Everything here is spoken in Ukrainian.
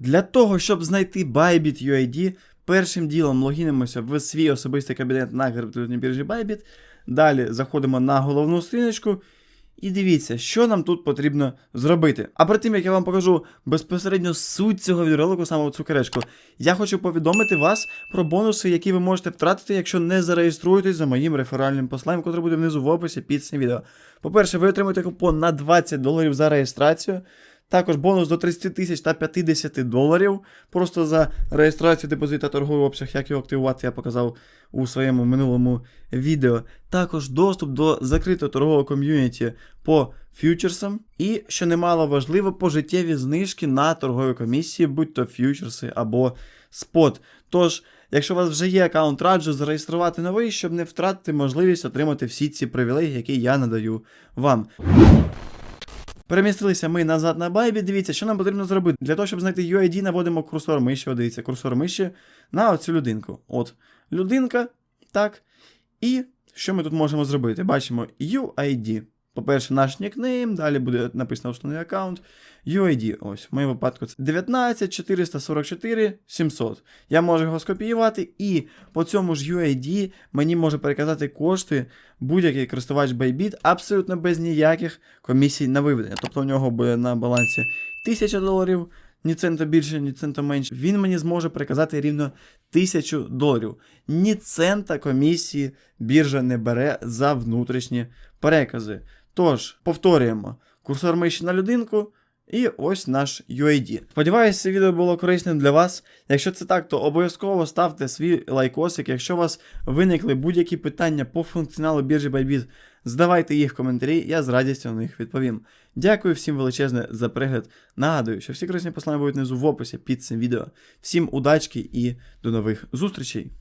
Для того, щоб знайти Bybit UID, першим ділом логінимося в свій особистий кабінет на криптовалютній біржі Bybit. Далі заходимо на головну сторіночку. І дивіться, що нам тут потрібно зробити. А перед тим, як я вам покажу безпосередньо суть цього відеоролику, саме цукеречку, я хочу повідомити вас про бонуси, які ви можете втратити, якщо не зареєструєтесь за моїм реферальним посланням, який буде внизу в описі під цим відео. По-перше, ви отримаєте купон на 20 доларів за реєстрацію. Також бонус до 30 тисяч та 50 доларів. Просто за реєстрацію депозита торговий обсяг, як його активувати, я показав у своєму минулому відео. Також доступ до закритого торгового ком'юніті по фьючерсам. І, що немало важливо, пожиттєві знижки на торгові комісії, будь то фьючерси або спот. Тож, якщо у вас вже є аккаунт, раджу зареєструвати новий, щоб не втратити можливість отримати всі ці привілегії, які я надаю вам. Перемістилися ми назад на байбі. Дивіться, що нам потрібно зробити. Для того, щоб знайти UID, наводимо курсор миші. Дивіться, курсор миші на оцю людинку. От, людинка, так. І що ми тут можемо зробити? Бачимо UID. По-перше, наш нікнейм, далі буде написано основний аккаунт. UID, ось, в моєму випадку це 19 444 700. Я можу його скопіювати, і по цьому ж UID мені може переказати кошти будь-який користувач Bybit абсолютно без ніяких комісій на виведення. Тобто у нього буде на балансі 1000 доларів, ні цента більше, ні цента менше. Він мені зможе переказати рівно 1000 доларів. Ні цента комісії біржа не бере за внутрішні перекази. Тож, повторюємо, курсор миші на людинку. І ось наш UID. Сподіваюся, це відео було корисним для вас. Якщо це так, то обов'язково ставте свій лайкосик. Якщо у вас виникли будь-які питання по функціоналу біржі Bybit, задавайте їх в коментарі, я з радістю на них відповім. Дякую всім величезне за перегляд. Нагадую, що всі корисні послання будуть внизу в описі під цим відео. Всім удачки і до нових зустрічей!